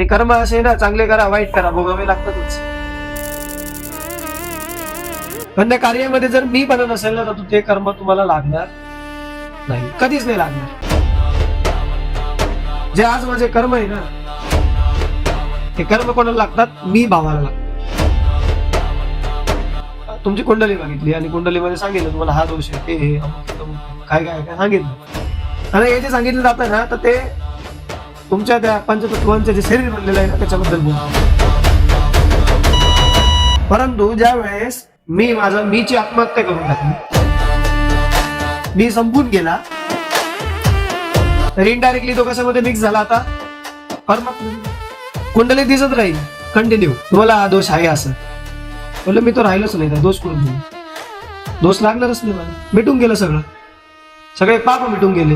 आणि कर्म असे ना चांगले करा वाईट करा भोगावे लागतातच पण त्या कार्यामध्ये जर मी पण नसेल ना तर ते कर्म तुम्हाला लागणार नाही. कधीच नाही लागणार. जे आज माझे कर्म आहे ना ते कर्म कोणाला लागतात? मी भावाला लागतो. तुमची कुंडली बघितली आणि कुंडलीमध्ये सांगितलं तुम्हाला हा दोष आहे ते हे, काय काय काय सांगितलं. आणि हे जे सांगितलं जातं ना तर ते तुमच्या त्या पंचतत्वांचं जे शरीर बनलेलं आहे ना त्याच्याबद्दल बोल. परंतु ज्या वेळेस मी माझं मीची आत्महत्या करून टाकली मी संपून गेला तर इनडायरेक्टली तो कशामध्ये मिक्स झाला आता? परमात्मा कुंडली दिसत राहील. कंटिन्यू तुम्हाला हा दोष आहे असं. बोललं मी तो राहिलोच नाही दोष करून दोष लागणारच नाही मला. मिटून गेलं सगळं. सगळे पाप मिटून गेले.